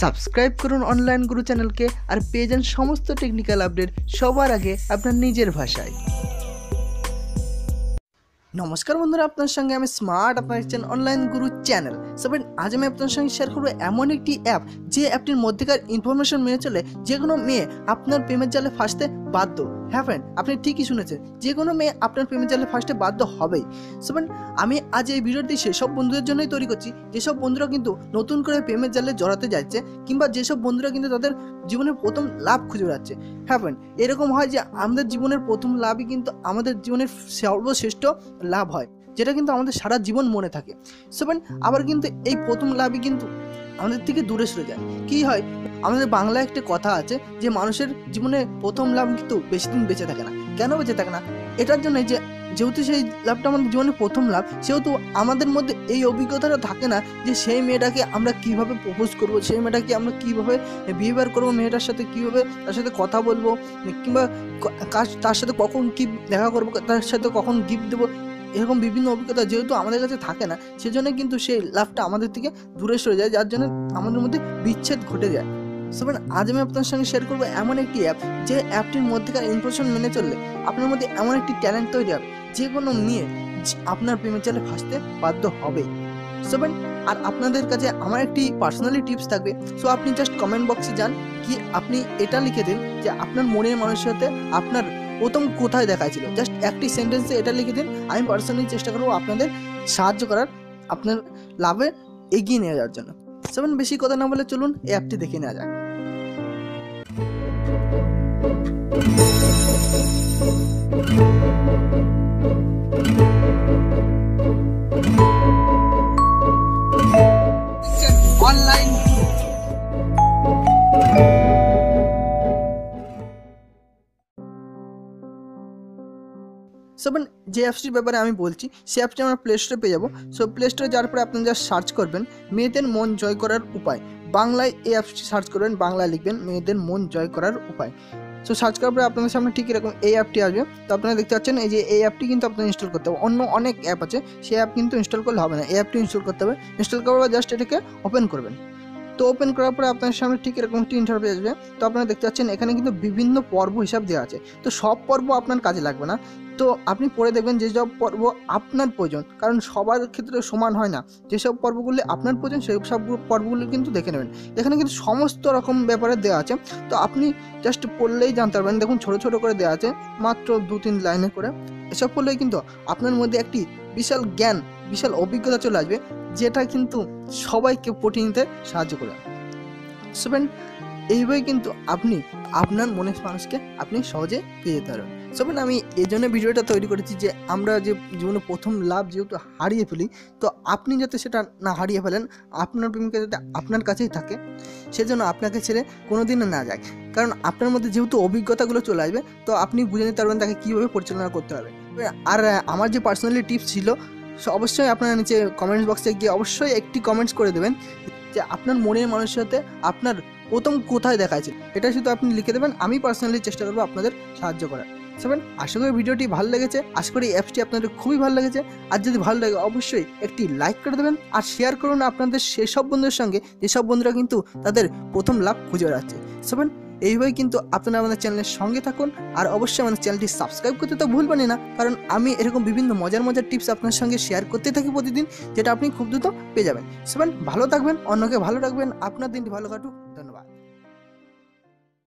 Subscribe করুন online গুরু চ্যানেলকে আর পেয়ে যান সমস্ত টেকনিক্যাল আপডেট সবার আগে আপনার নিজের ভাষায়। নমস্কার বন্ধুরা, আপনার সঙ্গে আমি স্মার্ট আপনার দেখছেন অনলাইন গুরু চ্যানেল সো আজ আমি আপনার সঙ্গে শেয়ার করব এমন একটি অ্যাপ যে অ্যাপটির মধ্যেকার ইনফরমেশন মেনে চলে যে কোনো মেয়ে আপনার প্রেমের জালে ফাঁসতে বাধ্য। হ্যাঁ ফ্রেন্ড আপনি ঠিকই শুনেছেন। যে কোনো মেয়ে আপনার প্রেমের জালে ফার্স্টে বাধ্য হবেই। সো friend, আমি আজ এই ভিডিওটি সেসব বন্ধুদের জন্যই তৈরি করছি। যেসব বন্ধুরা কিন্তু নতুন করে প্রেমের জালে জড়াতে যাচ্ছে কিংবা যেসব বন্ধুরা কিন্তু তাদের জীবনের প্রথম লাভ খুঁজে বেড়াচ্ছে। হ্যাঁ friend, এরকম হয় যে আমাদের জীবনের প্রথম লাভই কিন্তু আমাদের জীবনের সর্বশ্রেষ্ঠ লাভ হয় যেটা কিন্তু আমাদের সারা জীবন মনে থাকে। সেভেন আবার কিন্তু এই প্রথম লাভই কিন্তু আমাদের থেকে দূরে সরে যায়। কি হয়? আমাদের বাংলায় একটি কথা আছে যে মানুষের জীবনে প্রথম লাভ কিন্তু বেশি দিন বেঁচে থাকে না। কেন বেঁচে থাকে না? এটার জন্য যে যেহেতু সেই লাভটা আমাদের জীবনে প্রথম লাভ, সেহেতু আমাদের মধ্যে এই অভিজ্ঞতাটা থাকে না যে সেই মেয়েটাকে আমরা কীভাবে প্রপোজ করব, সেই মেয়েটাকে আমরা কীভাবে বিহেভিয়ার করব, মেয়েটার সাথে কীভাবে তার সাথে কথা বলব, কিংবা ক- কার- তার সাথে কখন কি দেখা করব, তার সাথে কখন গিফট দেবো, এরকম বিভিন্ন অভিজ্ঞতা যেহেতু আমাদের কাছে থাকে না সেজন্য কিন্তু সেই লাভটা আমাদের থেকে দূরে সরে যায়, যার জন্য আমাদের মধ্যে বিচ্ছেদ ঘটে যায়। সেভেন আজ আমি আপনার সঙ্গে শেয়ার করব এমন একটি অ্যাপ যে অ্যাপটির মধ্যেকার ইনফরমেশন মেনে চললে আপনার মধ্যে এমন একটি ট্যালেন্ট তৈরি হবে, যে কোনো মেয়ে আপনার প্রেমের জালে ফাঁসতে বাধ্য হবে। সেভেন আর আপনাদের কাছে আমার একটি পার্সোনালি টিপস থাকবে। সো আপনি জাস্ট কমেন্ট বক্সে যান কি আপনি এটা লিখে দিন যে আপনার মনের মানুষের সাথে আপনার প্রথম কোথায় দেখা ছিল জাস্ট একটি সেন্টেন্সে এটা লিখে দিন, আমি পার্সোনালি চেষ্টা করব আপনাদের সাহায্য করার, আপনার লাভে এগিয়ে নিয়ে যাওয়ার জন্য। সেভেন বেশি কথা না বলে চলুন, এই অ্যাপটি দেখে নেওয়া যাক। সেভেন যে অ্যাপসটির ব্যাপারে আমি বলছি, সে অ্যাপসটি আমরা প্লে স্টোরে পেয়ে যাব। সো প্লে স্টোরে যাওয়ার পরে আপনি যা সার্চ করবেন, মেয়েদের মন জয় করার উপায়। বাংলায় এই অ্যাপসটি সার্চ করবেন, বাংলায় লিখবেন, মেয়েদের মন জয় করার উপায়। সো সার্চ করার পরে আপনাদের সামনে ঠিক এরকম এই অ্যাপটি আসবে। তো আপনারা দেখতে পাচ্ছেন এই যে এই অ্যাপটি কিন্তু আপনারা ইনস্টল করতে হবে। অন্য অনেক অ্যাপ আছে, সেই অ্যাপ কিন্তু ইনস্টল করলে হবে না। এই অ্যাপটি ইনস্টল করতে হবে। ইনস্টল করার পর জাস্ট এটাকে ওপেন করবেন। তো ওপেন করার পরে আপনার সামনে ঠিক এরকম একটি ইন্টারভিউ আসবে। তো আপনারা দেখতে পাচ্ছেন, এখানে কিন্তু বিভিন্ন পর্ব হিসাব দেওয়া আছে। তো সব পর্ব আপনার কাজে লাগবে না। তো আপনি পড়ে দেখবেন যে সব পর্ব আপনার প্রয়োজন। কারণ সবার ক্ষেত্রে সমান হয় না। যেসব পর্বগুলি আপনার প্রয়োজন, সেই সব পর্বগুলি কিন্তু দেখে নেবেন। এখানে কিন্তু সমস্ত রকম ব্যাপারে দেওয়া আছে। তো আপনি জাস্ট পড়লেই জানতে পারবেন। দেখুন, ছোট ছোট করে দেওয়া আছে। মাত্র দু তিন লাইনে করে। এসব পড়লেই কিন্তু আপনার মধ্যে একটি বিশাল জ্ঞান বিশাল অভিজ্ঞতা চলে আসবে যেটা কিন্তু সবাইকে পটিয়ে নিতে সাহায্য করে। সেভেন এইভাবে কিন্তু আপনি আপনার মনের মানুষকে আপনি সহজে পেয়ে যেতে পারবেন। সেভেন আমি এই জন্য ভিডিওটা তৈরি করেছি যে আমরা যে জীবনে প্রথম লাভ যেহেতু হারিয়ে ফেলি, তো আপনি যাতে সেটা না হারিয়ে ফেলেন, আপনার প্রেমিকা যাতে আপনার কাছেই থাকে, সেজন্য আপনাকে ছেড়ে কোনো দিনও না যায়। কারণ আপনার মধ্যে যেহেতু অভিজ্ঞতাগুলো চলে আসবে, তো আপনি বুঝে নিতে পারবেন তাকে কীভাবে পরিচালনা করতে হবে। আর আমার যে পার্সোনালি টিপস ছিল সো অবশ্যই আপনারা নিচে কমেন্টস বক্সে গিয়ে অবশ্যই একটি কমেন্টস করে দেবেন যে আপনার মনের মানুষের সাথে আপনার প্রথম কোথায় দেখা আছে এটা শুধু আপনি লিখে দেবেন, আমি পার্সোনালি চেষ্টা করব আপনাদের সাহায্য করার। সেভেন আশা করি ভিডিওটি ভালো লেগেছে। আশা করি অ্যাপসটি আপনাদের খুবই ভালো লেগেছে। আর যদি ভালো লাগে, অবশ্যই একটি লাইক করে দেবেন আর শেয়ার করুন আপনাদের সেসব বন্ধুদের সঙ্গে। যেসব বন্ধুরা কিন্তু তাদের প্রথম লাভ খুঁজে বেড়াচ্ছে। সেভেন এইভাবেই কিন্তু আপনারা আমাদের চ্যানেলের সঙ্গে থাকুন আর অবশ্যই আমাদের চ্যানেলটি সাবস্ক্রাইব করতে তো ভুলবেনই না, কারণ আমি এরকম বিভিন্ন মজার মজার টিপস আপনার সঙ্গে শেয়ার করতে থাকি প্রতিদিন, যেটা আপনি খুব দ্রুত পেয়ে যাবেন। সেভেন ভালো থাকবেন, অন্যকে ভালো রাখবেন, আপনার দিনটি ভালো কাটুক।